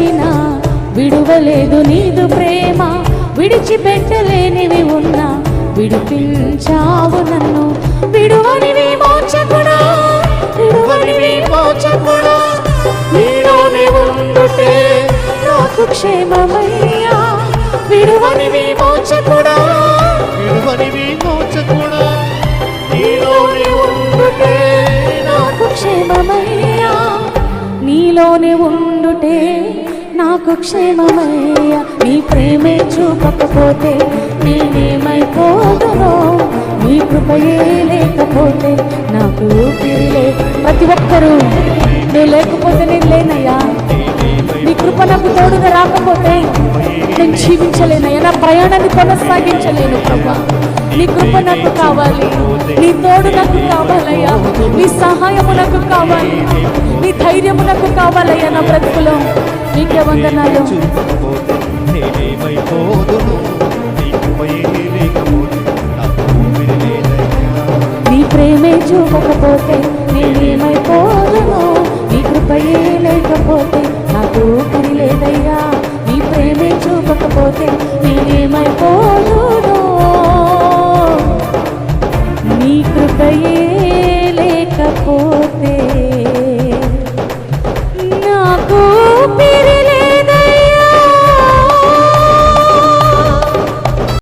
వచ్చినా విడువలేదు నీదు ప్రేమ. విడిచిపెట్టలేనివి ఉన్నా విడిపించావు నన్ను. విడువనివి మోచకుడా? విడువనివి మోచకుడా? నీలోనే ఉండుటే నాకు క్షేమమయ్యా. విడువనివి మోచకుడా? విడువనివి మోచకుడా? నీలోనే ఉండుటే నాకు క్షేమమయ్యా. నీలోనే ఉండుటే నాకు క్షేమమయ్యా. నీ ప్రేమే చూపకపోతే నేనేమైపోదునో నీ కృపయే లేకపోతే నాకు ఊపిరి ప్రతి ఒక్కరూ నువ్వు లేకపోతే నేను లేనయ్యా. నీ కృప నాకు తోడుగా రాకపోతే నేను జీవించలేనయ్యా. నా ప్రయాణాన్ని కొనసాగించలేను ప్రభా. నీ కృప నాకు కావాలి. నీ తోడు నాకు కావాలయ్యా. నీ సహాయము నాకు కావాలి. నీ ధైర్యము నాకు కావాలయ్యా నా బ్రతుకులో. నీకే వందనాలు. నీ ప్రేమే చూపకపోతే నేనేమైపోదును? నీ కృపయే లేకపోతే నాకు పని లేదయ్యా. నీ ప్రేమే చూపకపోతే నేనేమైపో కృపయే లేకపోతే